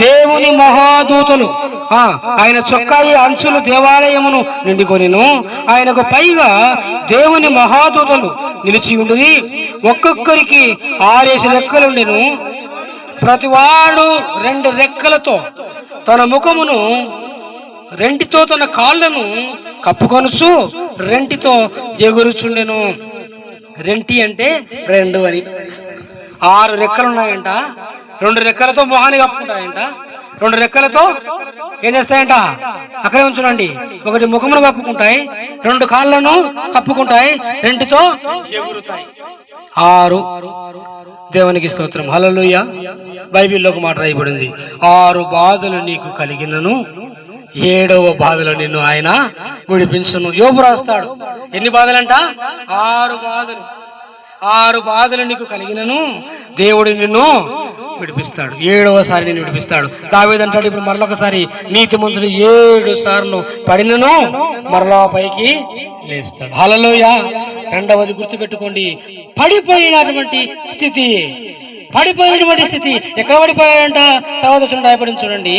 దేవుని మహాదూతలు. ఆయన చొక్కాయి అంచులు దేవాలయమును నిండుకొనిను. ఆయనకు పైగా దేవుని మహాదూతలు నిలిచి ఉండి ఒక్కొక్కరికి ఆరేసి రెక్కలుండెను ప్రతివాడు రెండు రెక్కలతో తన ముఖమును రెంటితో తన కాళ్ళను కప్పుకొనుచు రెంటితో ఎగురుచుండెను. రెంటి అంటే రెండు అని. ఆరు రెక్కలు ఉన్నాయంట రెండు రెక్కలతో మొహాన్ని కప్పుకుంటాయంట. రెండు రెక్కలతో ఏం చేస్తాయంట? అక్కడే ఉంచునండి. ఒకటి ముఖమును కప్పుకుంటాయి రెండు కాళ్ళను కప్పుకుంటాయి రెండుతో ఆరు. దేవునికి స్తోత్రం. హల్లెలూయా. బైబిల్లో ఒక మాట రాయబడింది. ఆరు బాధలు నీకు కలిగినను ఏడవ బాధలు నిన్ను ఆయన విడిపించును. యోబు రాస్తాడు. ఎన్ని బాధలంట? ఆరు బాధలు. ఆరు బాధలు నీకు కలిగినను దేవుడు నిన్ను విడిపిస్తాడు. ఏడవసారి నేను విడిపిస్తాడు. దావేదంటాడు ఇప్పుడు మరొకసారి నీతి మంతుడు ఏడు సార్లు పడినను మరలా పైకి లేస్తాడు. హలలోయ రెండవది గుర్తుపెట్టుకోండి. పడిపోయినటువంటి స్థితి పడిపోయినటువంటి స్థితి ఎక్కడ పడిపోయాడంట? తర్వాత వచ్చిన రాయబడింది చూడండి.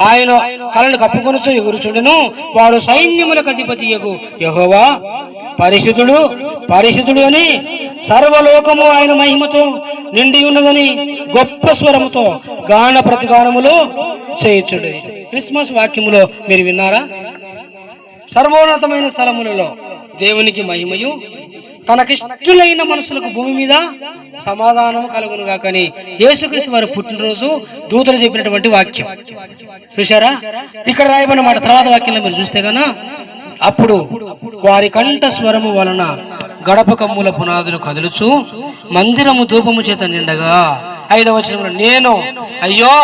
ఆయన కళ్ళను కప్పుకొనుచు ఎగురుచుండెను. వాడు సైన్యములకు అధిపతి యగు. యహోవా పరిశుద్ధుడు పరిశుద్ధుడు అని సర్వలోకము ఆయన మహిమతో నిండి ఉన్నదని గొప్ప స్వరముతో గాన ప్రతిగానములు చేయొచ్చుడు క్రిస్మస్ వాక్యములో మీరు విన్నారా? సర్వోన్నతమైన స్థలములలో దేవునికి మహిమయు తనకిష్టులైన మనుషులకు భూమి మీద సమాధానము కలుగునుగా కానీ యేసుక్రీస్తు వారి పుట్టినరోజు దూతలు చెప్పినటువంటి వాక్యం. చూశారా? ఇక్కడ రాయబడిన మాట తర్వాత వాక్యంలో మీరు చూస్తే గన అప్పుడు వారి కంఠ స్వరము వలన గడప కమ్ముల పునాదులు కదులుచు మందిరము ధూపము చేత నిండగా ఐదవ వచనంలో నేను అయ్యో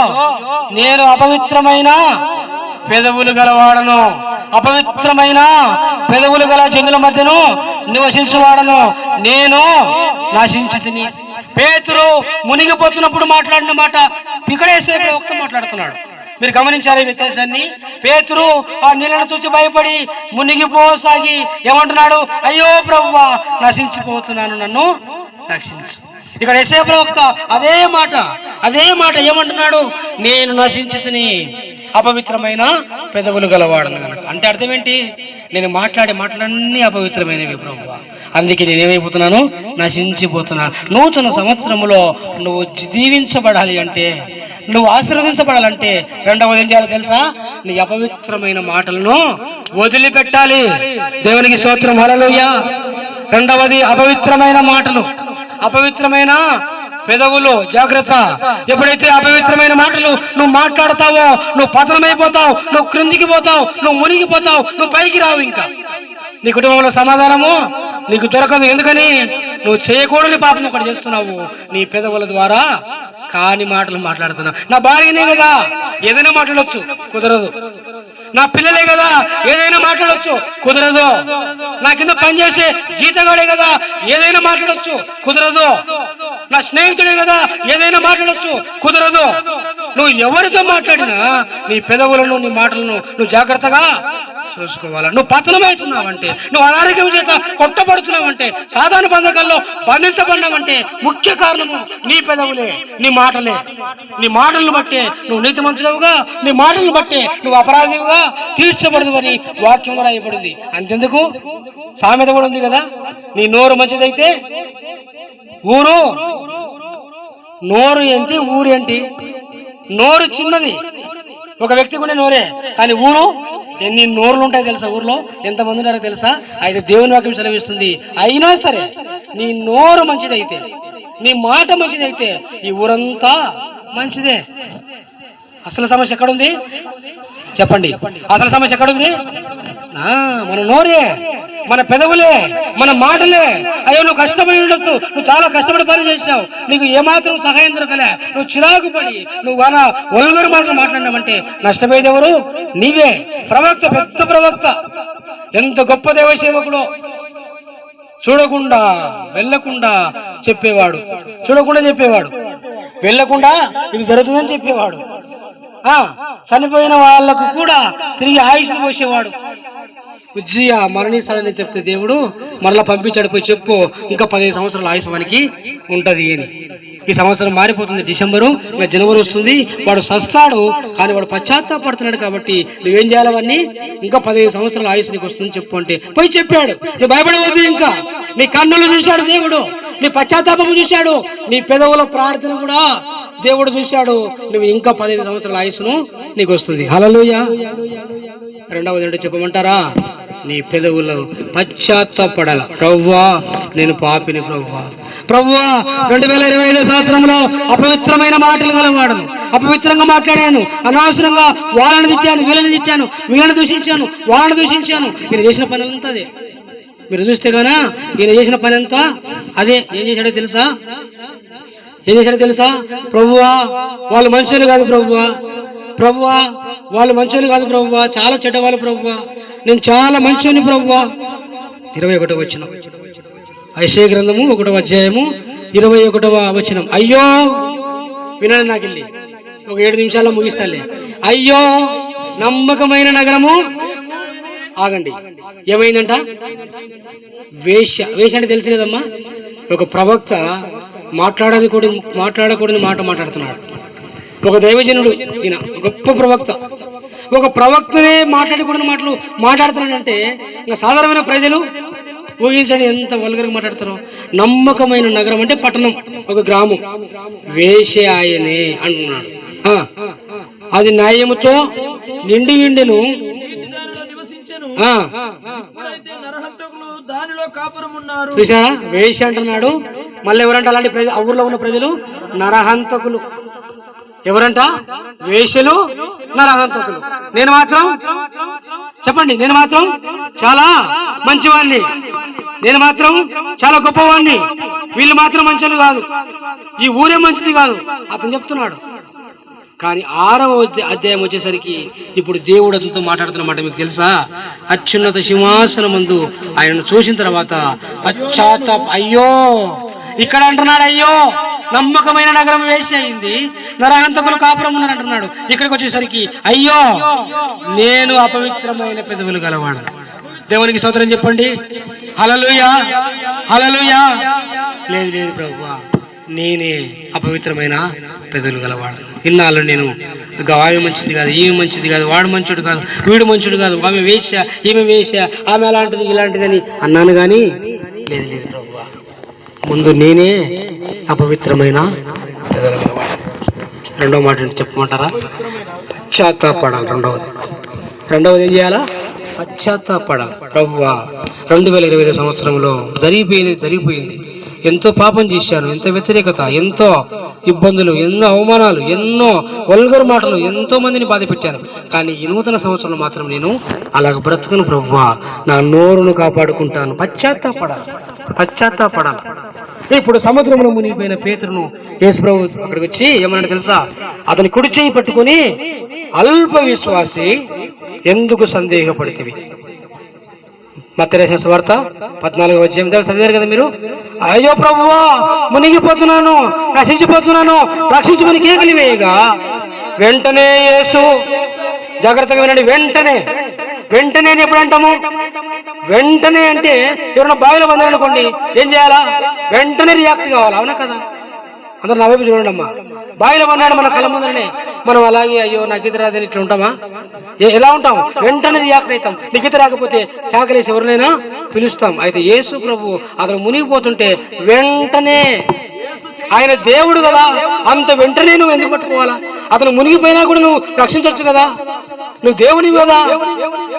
నేను అపవిత్రమైన పెదవులు గలవాడను అపవిత్రమైన పెదవులు గల జనుల మధ్యను నివసించువాడను. నేను నశించి తిని పేతురు మునిగిపోతున్నప్పుడు మాట్లాడిన మాట పికడేసే ఒక్క మాట్లాడుతున్నాడు. మీరు గమనించారు ఈ వ్యత్యాసాన్ని? పేతురు ఆ నీళ్ళను చూసి భయపడి మునిగిపోసాగి ఏమంటున్నాడు? అయ్యో ప్రభువా నశించిపోతున్నాను నన్ను రక్షించు. ఇక్కడ ఎసే ప్రవక్త అదే మాట అదే మాట ఏమంటున్నాడు? నేను నశించుతుని. అపవిత్రమైన పెదవులు గలవాడను కనుక అంటే అర్థం ఏంటి? నేను మాట్లాడే మాటలన్నీ అపవిత్రమైనవి ప్రభు అందుకే నేనేమైపోతున్నాను నశించిపోతున్నాను నూతన సంవత్సరంలో నువ్వు దీవించబడాలి అంటే నువ్వు ఆశీర్వదించబడాలంటే రెండవది ఏం చేయాలో తెలుసా? నీ అపవిత్రమైన మాటలను వదిలిపెట్టాలి. దేవునికి స్తోత్రం. హల్లెలూయా. రెండవది అపవిత్రమైన మాటలు. అపవిత్రమైన పెదవులు జాగ్రత్త. ఎప్పుడైతే అపవిత్రమైన మాటలు నువ్వు మాట్లాడతావో నువ్వు పతనమైపోతావు నువ్వు క్రిందికి పోతావు నువ్వు మునిగిపోతావు నువ్వు పైకి రావు ఇంకా. నీ కుటుంబంలో సమాధానము నీకు దొరకదు. ఎందుకని? నువ్వు చేయకూడని పాపం ఒకటి చేస్తున్నావు. నీ పెదవుల ద్వారా కాని మాటలు మాట్లాడుతున్నావు. నా భార్యనే కదా. ఏదైనా మాట్లాడొచ్చు కుదరదు. నా పిల్లలే కదా. ఏదైనా మాట్లాడొచ్చు కుదరదు. నా కింద పనిచేసే జీతగాడే కదా. ఏదైనా మాట్లాడొచ్చు కుదరదు. నా స్నేహితుడే కదా ఏదైనా మాట్లాడచ్చు. కుదరదు. నువ్వు ఎవరితో మాట్లాడినా నీ పెదవులను నీ మాటలను నువ్వు జాగ్రత్తగా చూసుకోవాలా. నువ్వు పతనమవుతున్నావంటే నువ్వు అనారోగ్యం చేత కొట్టబడుతున్నావంటే సాధారణ బంధకాల్లో బంధించబడినావంటే ముఖ్య కారణము నీ పెదవులే నీ మాటలే. నీ మాటలను బట్టే నువ్వు నీతిమంతుడవుగా నీ మాటలను బట్టే నువ్వు అపరాధివుగా తీర్చబడదు అని వాక్యం రాయబడింది. అంతెందుకు? సామెత కూడా ఉంది కదా? నీ నోరు మంచిదైతే ఊరు. నోరు ఏంటి ఊరు ఏంటి? నోరు చిన్నది. ఒక వ్యక్తి కూడా నోరే. కానీ ఊరు ఎన్ని నోరులు ఉంటాయి తెలుసా ఊర్లో? ఎంతమంది ఉన్నారో తెలుసా? అయితే దేవుని వాక్యం సెలవిస్తుంది. అయినా సరే నీ నోరు మంచిదైతే నీ మాట మంచిదైతే ఈ ఊరంతా మంచిదే. అసలు సమస్య ఎక్కడుంది? చెప్పండి. అసలు సమస్య ఎక్కడుంది? మన నోరే. మన పెదవులే మన మాటలే. అయ్యో నువ్వు కష్టపడి ఉండొచ్చు. నువ్వు చాలా కష్టపడి పని చేసావు నీకు ఏమాత్రం సహాయం దొరకలే. నువ్వు చిరాకు పడి నువ్వు అన ఒలుగురు మాటలు మాట్లాడినావంటే నష్టపోయేది ఎవరు నీవే. ప్రవక్త పెద్ద ప్రవక్త. ఎంత గొప్ప దేవ సేవకుడు చూడకుండా వెళ్ళకుండా చెప్పేవాడు. చూడకుండా చెప్పేవాడు. వెళ్ళకుండా ఇది జరుగుతుందని చెప్పేవాడు. ఆ చనిపోయిన వాళ్ళకు కూడా తిరిగి ఆయుష్ను పోసేవాడు. ఉజ్జియా మరణిస్తాడని చెప్తే దేవుడు మరలా పంపించాడు పోయి చెప్పు. ఇంకా పదిహేను సంవత్సరాల ఆయుష్ మనకి ఉంటది అని. ఈ సంవత్సరం మారిపోతుంది డిసెంబరు ఇంకా జనవరి వస్తుంది. వాడు సస్తాడు కానీ వాడు పశ్చాత్తాపడుతున్నాడు కాబట్టి నువ్వేం చేయాలవన్నీ ఇంకా పదిహేను సంవత్సరాల ఆయుష్ నీకు వస్తుంది చెప్పు అంటే పోయి చెప్పాడు. నువ్వు భయపడవద్దు ఇంకా. నీ కన్నులు చూశాడు దేవుడు. నీ పశ్చాత్తాపము చూశాడు. నీ పెదవుల ప్రార్థన కూడా దేవుడు చూశాడు. నువ్వు ఇంకా పదిహేను సంవత్సరాల ఆయుష్ను నీకు వస్తుంది. హలలుయ రెండవది ఏంటో చెప్పమంటారా? నీ పెదవులో పశ్చాత్తాపడాల. ప్రవ్వా నేను పాపిని ప్రవ్వా. ప్రవ్వా రెండు వేల ఇరవై ఐదో సంవత్సరంలో అపవిత్రమైన మాటలు గలవాడను అపవిత్రంగా మాట్లాడాను. అనవసరంగా వాళ్ళని తిట్టాను వీళ్ళని తిట్టాను వీళ్ళని దూషించాను వాళ్ళని దూషించాను. నేను చేసిన పని అంతా అదే? మీరు చూస్తే గానా ఈయన చేసిన పని అంతా అదే ఏం చేశాడో తెలుసా? ఏం చేశాడో తెలుసా? ప్రభువా వాళ్ళు మనుషులు కాదు ప్రభువా ప్రభువా వాళ్ళు మనుషులు కాదు ప్రభువా చాలా చెడ్డవాళ్ళు ప్రభువా నేను చాలా మంచిని ప్రభువా. ఇరవై ఒకటో వచ్చిన ఐసే గ్రంథము ఒకటో అధ్యాయము ఇరవై ఒకటవ వచనం. అయ్యో! వినండి నాకు వెళ్ళి. ఒక ఏడు నిమిషాల్లో ముగిస్తాలే. అయ్యో! నమ్మకమైన నగరము. ఆగండి. ఏమైందంట? వేష వేష అంటే తెలుసు కదమ్మా? ఒక ప్రవక్త మాట్లాడని కూడా మాట్లాడకూడని మాట మాట్లాడుతున్నాడు. ఒక దైవజనుడు ఈయన గొప్ప ప్రవక్త. ఒక ప్రవక్తనే మాట్లాడకూడని మాటలు మాట్లాడుతున్నాడంటే ఇంకా సాధారణమైన ప్రజలు ఊహించండి ఎంత వల్గరగా మాట్లాడతారో నమ్మకమైన నగరం అంటే పట్టణం ఒక గ్రామం. వేషే ఆయనే అంటున్నాడు. అది న్యాయముతో నిండి నిండెను చూసారా వేష అంటున్నాడు. మళ్ళీ ఎవరంట అలాంటి ప్రజలు ఆ ఊర్లో ఉన్న ప్రజలు నరహంతకులు. ఎవరంట? వేషలు నరహంతకులు. నేను మాత్రం చెప్పండి నేను మాత్రం చాలా మంచివాణ్ణి. నేను మాత్రం చాలా గొప్పవాణ్ణి. వీళ్ళు మాత్రం మంచోళ్ళు కాదు. ఈ ఊరే మంచిది కాదు. అతను చెప్తున్నాడు. కానీ ఆరవ అధ్యాయం వచ్చేసరికి ఇప్పుడు దేవుడు అతనితో మాట్లాడుతున్నమాట మీకు తెలుసా? అత్యున్నత సింహాసనం ముందు ఆయనను చూసిన తర్వాత పశ్చాత్తాప అయ్యో! ఇక్కడ అంటున్నాడు అయ్యో! నమ్మకమైన నగరం వేసి అయింది. నరహంతకులు కాపురం ఉన్నారు అంటున్నాడు. ఇక్కడికి వచ్చేసరికి అయ్యో నేను అపవిత్రమైన పెదవులు గలవాడు. దేవునికి స్తోత్రం చెప్పండి. హలలుయా హలలుయా లేదు లేదు ప్రభువా నేనే అపవిత్రమైన పెదవులు గలవాడు. ఇన్నాళ్ళు నేను ఆమె మంచిది కాదు ఈమె మంచిది కాదు వాడు మంచుడు కాదు వీడు మంచుడు కాదు ఆమె వేష ఈమె వేష ఆమె అలాంటిది ఇలాంటిదని అన్నాను కానీ లేదు లేదు ప్రభువా ముందు నేనే అపవిత్రమైన రెండో మాట చెప్పమంటారా పశ్చాత్తాపడాలి రెండవది. రెండవది ఏం చేయాలా? పశ్చాత్తాపడాలి. ప్రభువా రెండు వేల ఇరవై ఐదు సంవత్సరంలో జరిగిపోయింది జరిగిపోయింది. ఎంతో పాపం చేశాను ఎంత వ్యతిరేకత ఎంతో ఇబ్బందులు ఎన్నో అవమానాలు ఎన్నో వల్గర్ మాటలు ఎంతో మందిని బాధ పెట్టాను కానీ ఈ నూతన సంవత్సరంలో మాత్రం నేను అలాగ బ్రతకను ప్రభువా నా నోరును కాపాడుకుంటాను. పశ్చాత్తాపడాలి. పశ్చాత్తాపడాలి. ఇప్పుడు సముద్రంలో మునిగిపోయిన పేతురును యేసుప్రభు అక్కడికి వచ్చి ఏమన్నాడు తెలుసా? అతని కుడి చేయి పట్టుకొని అల్ప విశ్వాసి ఎందుకు సందేహపడితివి? మత్తరేసిన స్వార్త పద్నాలుగు అధ్యాయం దగ్గర చదివారు కదా మీరు? అయ్యో ప్రభువా మునిగిపోతున్నాను నశించిపోతున్నాను రక్షించమని కేకలి వేయగా వెంటనే యేసు జాగ్రత్తగా వినండి వెంటనే వెంటనే అని ఎప్పుడు అంటాము? వెంటనే అంటే ఎవరైనా బావిలో పొందారనుకోండి ఏం చేయాలా? వెంటనే రియాక్ట్ కావాలి అవునా కదా? అందరు నా వైపు చూడండి అమ్మా. బావిలో పన్నాడు మన కళ్ళ ముందరనే. మనం అలాగే అయ్యో నాకు ఈత రాదని ఇట్లా ఉంటామా? ఎలా ఉంటాం? వెంటనే రియాక్ట్ అవుతాం. నీకు ఈత రాకపోతే కాకలేసి ఎవరినైనా పిలుస్తాం. అయితే యేసు ప్రభు అతను మునిగిపోతుంటే వెంటనే ఆయన దేవుడు కదా అంత వెంటనే నువ్వు ఎందుకు పట్టుకోవాలా? అతను మునిగిపోయినా కూడా నువ్వు రక్షించవచ్చు కదా? నువ్వు దేవుని కదా?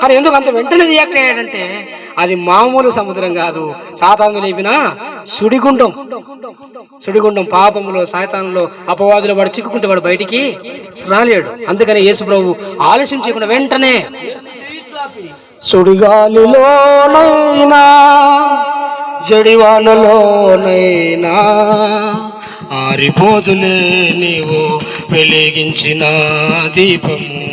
కానీ ఎందుకు అంత వెంటనే రియాక్ట్ అయ్యాడంటే? అది మామూలు సముద్రం కాదు. సాతాను లేపిన సుడిగుండం. సుడిగుండం పాపములో సాతానులో అపవాదులు వాడు చిక్కుకుంటే వాడు బయటికి రాలేడు. అందుకని యేసు ప్రభు ఆలస్యం చేయకుండా వెంటనే సుడిగాలిలోనైనా జడివానలోనైనా ఆరిపోతులే నీవు వెలిగించిన దీపము.